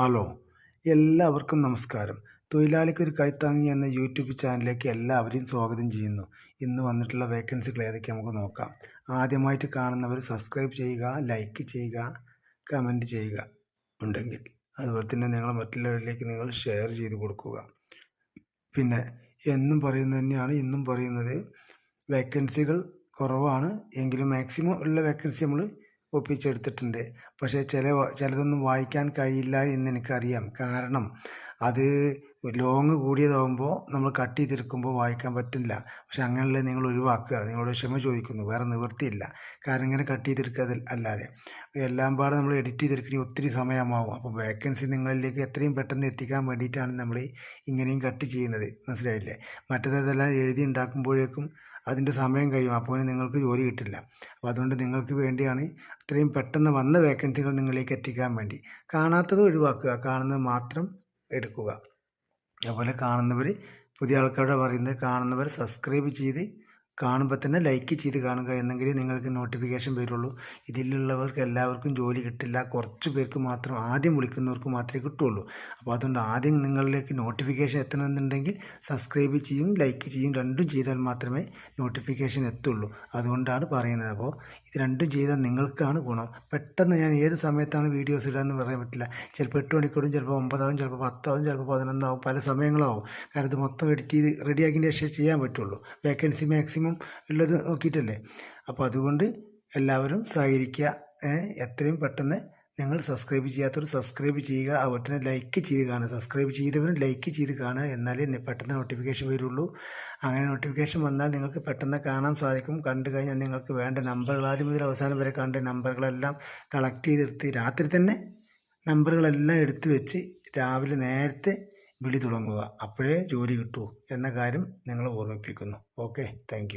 Hello എല്ലാവർക്കും നമസ്കാരം. തൊഴിലാളിക്ക് ഒരു കൈത്താങ്ങി എന്ന യൂട്യൂബ് ചാനലിലേക്ക് എല്ലാവരെയും സ്വാഗതം ചെയ്യുന്നു. ഇന്ന് വന്നിട്ടുള്ള വേക്കൻസികൾ ഏതൊക്കെ നമുക്ക് നോക്കാം. ആദ്യമായിട്ട് കാണുന്നവർ സബ്സ്ക്രൈബ് ചെയ്യുക ലൈക്ക് ചെയ്യുക കമന്റ് ചെയ്യുക ഉണ്ടെങ്കിൽ. അതുപോലെ തന്നെ നിങ്ങൾ മറ്റുള്ളവരിലേക്ക് നിങ്ങൾ ഷെയർ ചെയ്ത് കൊടുക്കുക. പിന്നെ എന്നും പറയുന്നത് തന്നെയാണ് ഇന്നും പറയുന്നത് വേക്കൻസികൾ കുറവാണ്. എങ്കിലും മാക്സിമം ഉള്ള വേക്കൻസി നമ്മൾ ഒപ്പിച്ചെടുത്തിട്ടുണ്ട്. പക്ഷേ ചില ചിലതൊന്നും വായിക്കാൻ കഴിയില്ല എന്ന് എനിക്കറിയാം കാരണം അത് ലോങ് കൂടിയതാകുമ്പോൾ നമ്മൾ കട്ട് ചെയ്തെടുക്കുമ്പോൾ വായിക്കാൻ പറ്റില്ല. പക്ഷെ അങ്ങനെയുള്ള നിങ്ങൾ ഒഴിവാക്കുക. നിങ്ങളോട് ക്ഷമ ചോദിക്കുന്നു. വേറെ നിവൃത്തിയില്ല. കാരണം ഇങ്ങനെ കട്ട് ചെയ്തെടുക്കുക അല്ലാതെ. എല്ലാം പാടെ നമ്മൾ എഡിറ്റ് ചെയ്തെടുക്കണമെങ്കിൽ ഒത്തിരി സമയമാവും. അപ്പോൾ വേക്കൻസി നിങ്ങളിലേക്ക് എത്രയും പെട്ടെന്ന് എത്തിക്കാൻ വേണ്ടിയിട്ടാണ് നമ്മൾ ഇങ്ങനെയും കട്ട് ചെയ്യുന്നത്. മനസ്സിലായില്ലേ? മറ്റേതെല്ലാം എഴുതി ഉണ്ടാക്കുമ്പോഴേക്കും അതിന്റെ സമയം കഴിയും. അപ്പോൾ നിങ്ങൾക്ക് ജോലി കിട്ടില്ല. അപ്പോൾ അതുകൊണ്ട് നിങ്ങൾക്ക് വേണ്ടിയാണ് അത്രയും പെട്ടെന്ന് വന്ന വേക്കൻസികൾ നിങ്ങളിലേക്ക് എത്തിക്കാൻ വേണ്ടി. കാണാത്തത് ഒഴിവാക്കുക. കാണുന്നത് മാത്രം എടുക്കുക. അതുപോലെ കാണുന്നവർ പുതിയ ആൾക്കാരോട് പറയുന്നത് കാണുന്നവർ സബ്സ്ക്രൈബ് ചെയ്ത് കാണുമ്പോൾ തന്നെ ലൈക്ക് ചെയ്ത് കാണുക എന്നെങ്കിലേ നിങ്ങൾക്ക് നോട്ടിഫിക്കേഷൻ വരുള്ളൂ. ഇതിലുള്ളവർക്ക് എല്ലാവർക്കും ജോലി കിട്ടില്ല. കുറച്ച് പേർക്ക് മാത്രം ആദ്യം വിളിക്കുന്നവർക്ക് മാത്രമേ കിട്ടുള്ളൂ. അപ്പോൾ അതുകൊണ്ട് ആദ്യം നിങ്ങളിലേക്ക് നോട്ടിഫിക്കേഷൻ എത്തണമെന്നുണ്ടെങ്കിൽ സബ്സ്ക്രൈബ് ചെയ്യും ലൈക്ക് ചെയ്യും. രണ്ടും ചെയ്താൽ മാത്രമേ നോട്ടിഫിക്കേഷൻ എത്തുള്ളൂ. അതുകൊണ്ടാണ് പറയുന്നത്. അപ്പോൾ ഇത് രണ്ടും ചെയ്താൽ നിങ്ങൾക്കാണ് ഗുണം. പെട്ടെന്ന് ഞാൻ ഏത് സമയത്താണ് വീഡിയോസ് ഇടാമെന്ന് പറയാൻ പറ്റില്ല. ചിലപ്പോൾ എട്ട് മണിക്കൂറും ചിലപ്പോൾ ഒമ്പതാവും ചിലപ്പോൾ പത്താവും ചിലപ്പോൾ പതിനൊന്നാവും പല സമയങ്ങളാവും. കാരണം ഇത് മൊത്തം എഡിറ്റ് ചെയ്ത് റെഡിയാക്കിയതിന് ശേഷം ചെയ്യാൻ പറ്റുള്ളൂ. വേക്കൻസി മാക്സിമം ഉള്ളത് നോക്കിയിട്ടല്ലേ? അപ്പോൾ അതുകൊണ്ട് എല്ലാവരും സഹകരിക്കുക. എത്രയും പെട്ടെന്ന് നിങ്ങൾ സബ്സ്ക്രൈബ് ചെയ്യാത്തവർ സബ്സ്ക്രൈബ് ചെയ്യുക. അതുപോലെ തന്നെ ലൈക്ക് ചെയ്ത് കാണുക. സബ്സ്ക്രൈബ് ചെയ്തവരും ലൈക്ക് ചെയ്ത് കാണുക. എന്നാലേ പെട്ടെന്ന് നോട്ടിഫിക്കേഷൻ വരുള്ളൂ. അങ്ങനെ നോട്ടിഫിക്കേഷൻ വന്നാൽ നിങ്ങൾക്ക് പെട്ടെന്ന് കാണാൻ സാധിക്കും. കണ്ടു കഴിഞ്ഞാൽ നിങ്ങൾക്ക് വേണ്ട നമ്പറുകൾ ആദ്യം മുതൽ അവസാനം വരെ കണ്ട് നമ്പറുകളെല്ലാം കളക്ട് ചെയ്തെടുത്ത് രാത്രി തന്നെ നമ്പറുകളെല്ലാം എടുത്തു വെച്ച് രാവിലെ നേരത്തെ വിളി തുടങ്ങുക. അപ്പോഴേ ജോലി കിട്ടൂ എന്ന കാര്യം നിങ്ങൾ ഓർമ്മിപ്പിക്കുന്നു. Okay thank